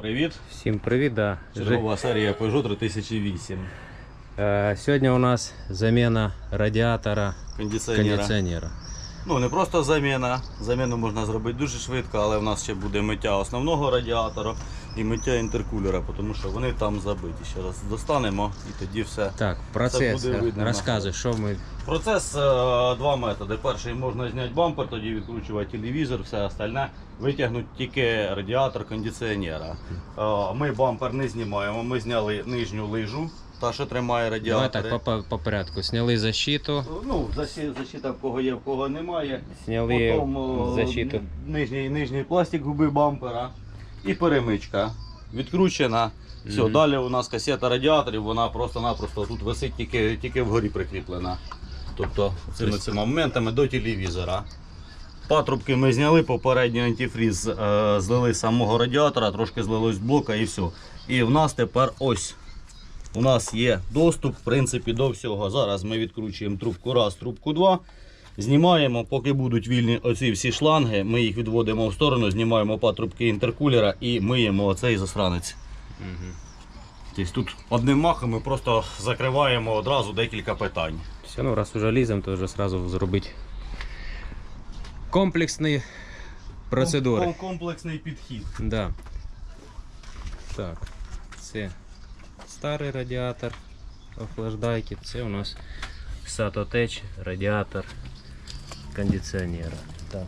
Привіт! Всім привіт, да. Чергова серія Peugeot 3008. Е, Сьогодні у нас заміна радіатора Кондиціонера. кондиціонера. Ну не просто заміна. Заміну можна зробити дуже швидко, але в нас ще буде миття основного радіатора і миття інтеркулера, тому що вони там забиті. Ще раз достанемо і тоді все. Так, процес. буде видно Розказуй, що ми. Процес е, два методи. Перший можна зняти бампер, тоді відкручувати телевізор, все остальне. Витягнути тільки радіатор кондиціонера. Е, Ми бампер не знімаємо, ми зняли нижню лижу, та що тримає Давай радіатори. так, по, по порядку. Сняли защиту, Ну, защи- защита в кого є, в кого немає. сняли Потім о, защиту. нижній, нижній пластик губи бампера і перемичка. Відкручена. Все, Мгм. далі у нас касета радіаторів, вона просто-напросто тут висить тільки, тільки вгорі прикріплена. Тобто цими, Тобто- цими моментами до телевізора. Патрубки ми зняли, попередній антифріз е, злили з самого радіатора, трошки злилось з блока і все. І в нас тепер ось. У нас є доступ в принципі, до всього. Зараз ми відкручуємо трубку раз, трубку два. Знімаємо, поки будуть вільні оці всі шланги, ми їх відводимо в сторону, знімаємо патрубки інтеркулера і миємо оцей засранець. Мгм. Тобто тут одним махом ми просто закриваємо одразу декілька питань. Все, ну раз уже лізем, то вже одразу зробити комплексні процедури. Ком- Комплексний підхід. Да. Так, це старий радіатор охлаждайки, це у нас Сатотеч радіатор кондиціонера. Так.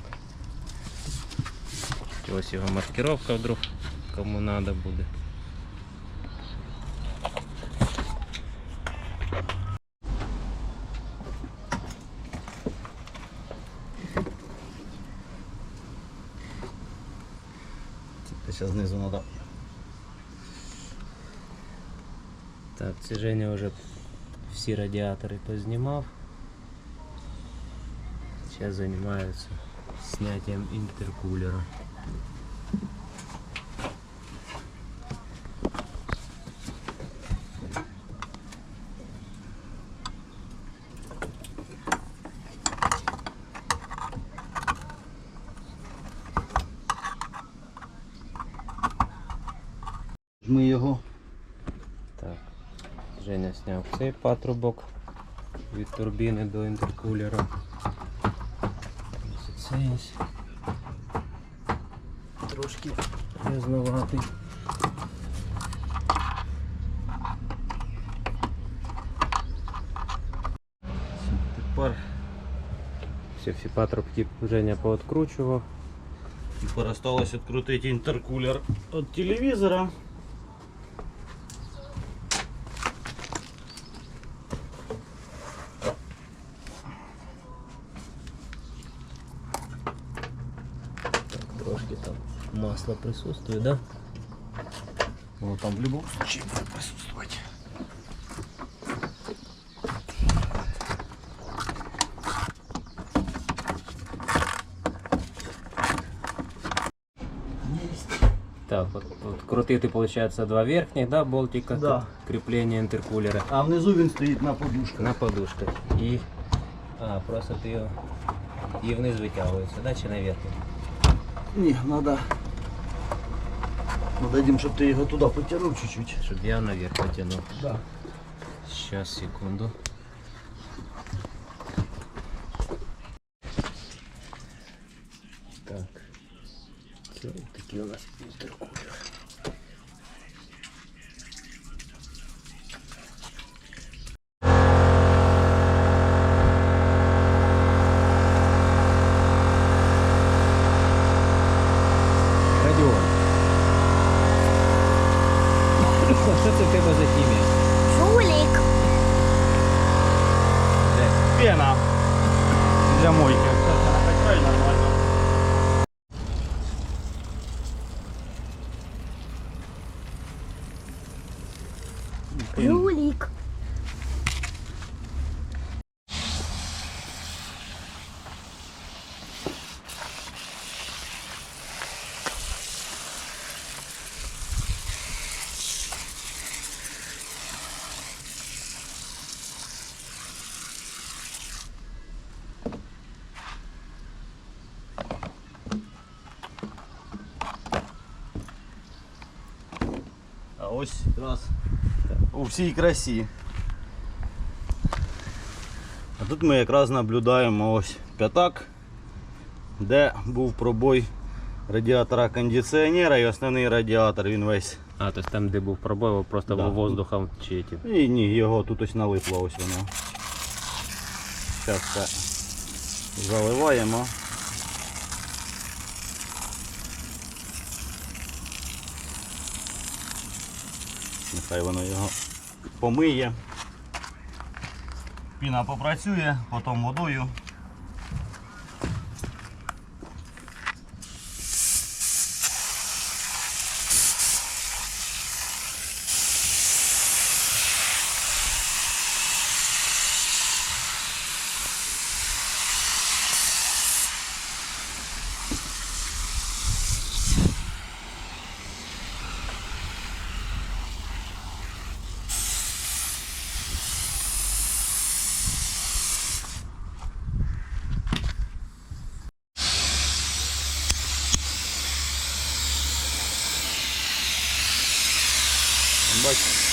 Ось його маркировка вдруг, кому треба буде. Це зараз знизу треба. Так, це Женя вже всі радіатори познімав. Зараз займається снятием інтеркулера. Ми його Так, Женя зняв цей патрубок від турбіни до інтеркулера. Ось це є. Трошки грязноватий. тепер Все, всі патрубки Женя пооткручував. тепер осталось відкрутити інтеркулер від телевізора. Масло присутствує, да? Ну, там в будь-якому случае буде присутствувати. Так, от, от крутити, виходить, два верхніх, да, болтика Да. кріплення інтеркулера А внизу він стоїть на подушках. на подушках. І а, просто ти його і вниз витягується, да, чи наверх? Ні, треба. Ми дадим, щоб ти його туди потягнув чуть-чуть. Щоб я наверх потягнув. Да. Сейчас, секунду. Жулик. А ось раз у всій красі. А тут ми якраз наблюдаємо ось п'ятак, де був пробой радіатора кондиціонера і основний радіатор, він весь. А, то есть там, де був пробой, просто Да. воздухом чи ті. І ні, його тут ось налипло ось воно. Зараз це заливаємо. Нехай воно його помиє. Піна попрацює, потім водою. Bye.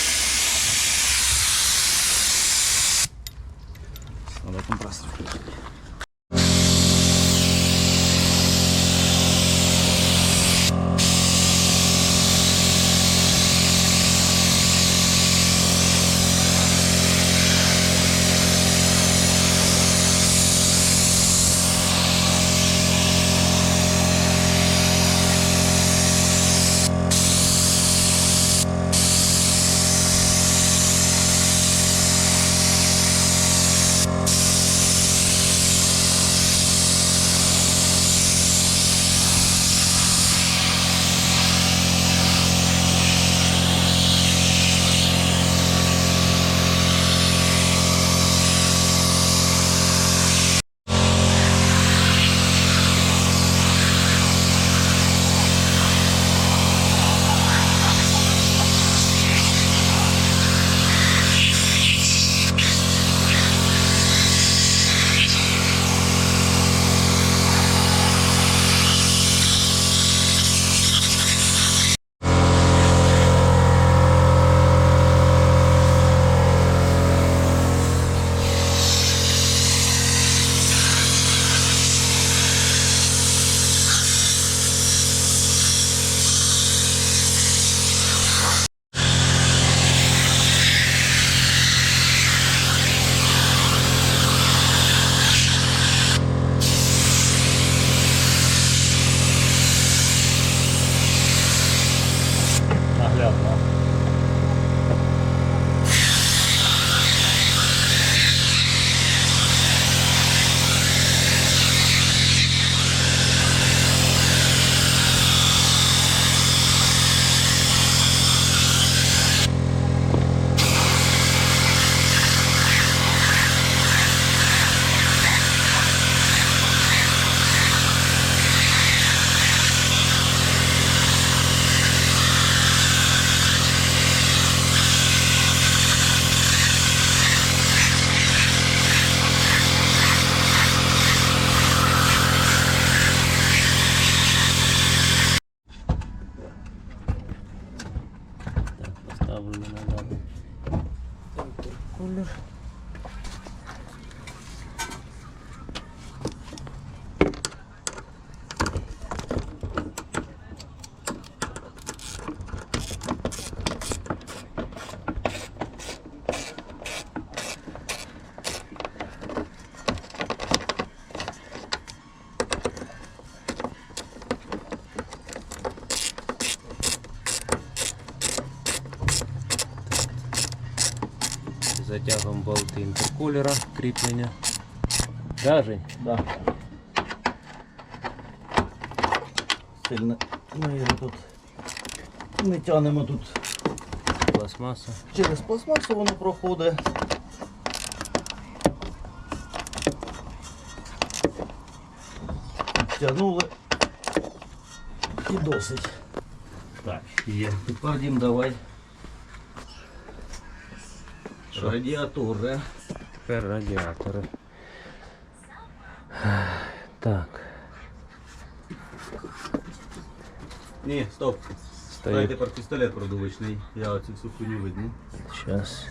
yapma. Затягуємо болти інтеркулера, кріплення. Да, Жень? Да. Сильно ми його тут не тянемо тут. Пластмаса. Через пластмасу воно проходить. Тягнули і досить. Так, є. Тепер дім давай. Радіатори. Тепер радіатори. Так. Ні, стоп. Дай стоїть. тепер пістолет продувочний. Я оцю всю хуйню видну. Сейчас.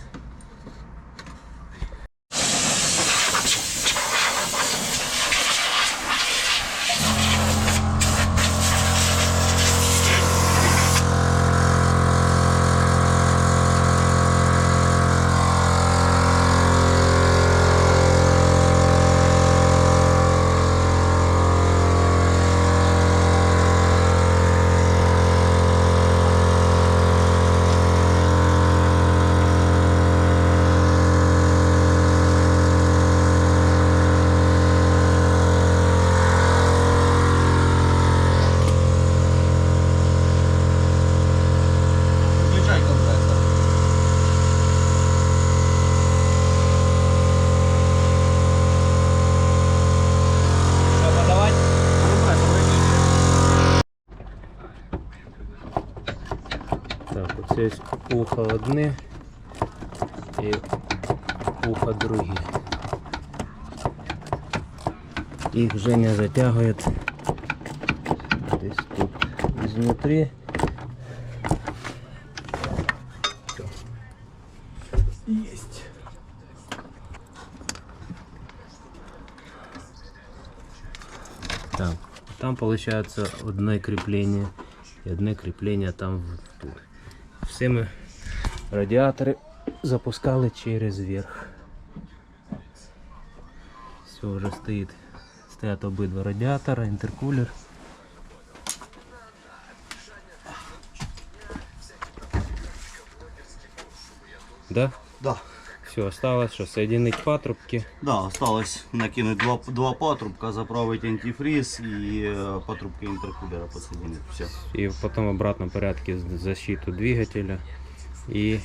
ухо одне і ухо друге. Їх Женя затягує десь тут изнутри. Есть. Так, там получается одно крепление и одно крепление там в- тут. Все мы радиаторы запускали через верх. Все уже стоит. Стоят обидва радиатора, интеркулер. Да? Да. Все, осталось что соединить патрубки. Да, осталось накинуть два, два патрубка, заправить антифриз и э, патрубки интеркулера подсоединить. Все. И потом в обратном порядке з- защиту двигателя. И,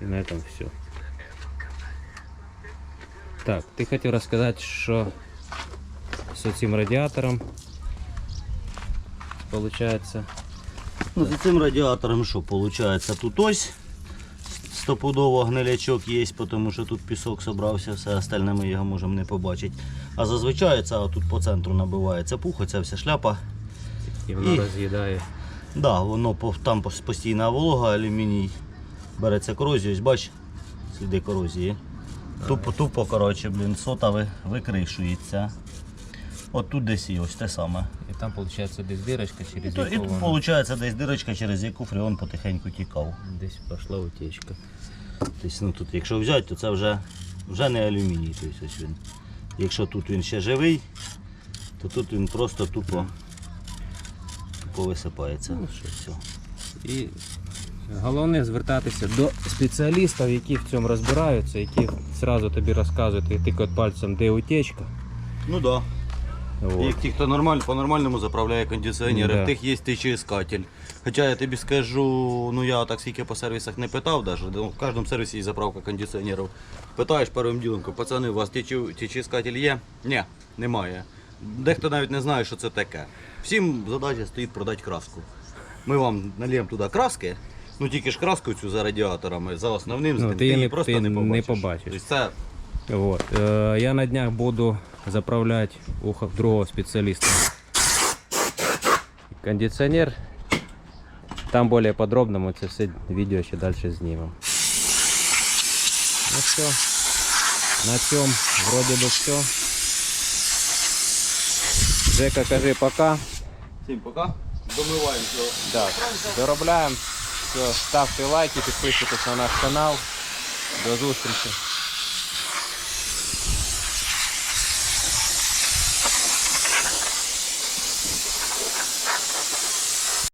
и на этом все. Так, ты хотел рассказать, что с этим радиатором получается. Ну, за цим радіатором що виходить? Тут ось стопудово гнилячок є, тому що тут пісок зібрався, все остальне ми його можемо не побачити. А зазвичай це тут по центру набивається пух, ця вся шляпа. И оно И- разъедает. Да, воно там постійна волога, алюміній береться корозію, ось бач, сліди корозії. Тупо, тупо, коротше, блін, сота викришується. От тут десь і ось те саме. И там здесь дырочка, І, через і яку тут воно виходить десь дирочка, через яку фреон потихеньку тікав. десь пошла утечка. Тобто, ну, тут, якщо взяти, то це вже, вже не алюміній. Тобто, ось він. Якщо тут він ще живий, то тут він просто тупо, тупо висипається. Ну, що все. І головне звертатися до спеціалістів, які в цьому розбираються, які одразу тобі розказують і тикають пальцем, де утечка. Ну так. Да. От. Як ті, хто нормально, по-нормальному заправляє кондиціонери, Да. в тих є течоіскатель. Хоча я тобі скажу, ну я так скільки по сервісах не питав, даже, ну, в кожному сервісі є заправка кондиціонерів. Питаєш першим ділом, кажу, пацани, у вас течо- течоіскатель є? Ні, немає. Дехто навіть не знає, що це таке. Всім задача стоїть продати краску. Ми вам нальємо туди краски, ну тільки ж краску цю за радіаторами, за основним, Ну, ти, її її не- просто ти не не побачиш. побачиш. Тобто це Вот. Э, Я на днях буду заправлять ухо другого специалиста. Кондиционер. Там более подробно мы это все видео еще дальше снимем. Ну все. На чем вроде бы все. Жека, кажи пока. всім пока. Домиваємо цього. Да, доробляємо. Все, ставте лайки, підписуйтесь на наш канал. До зустрічі.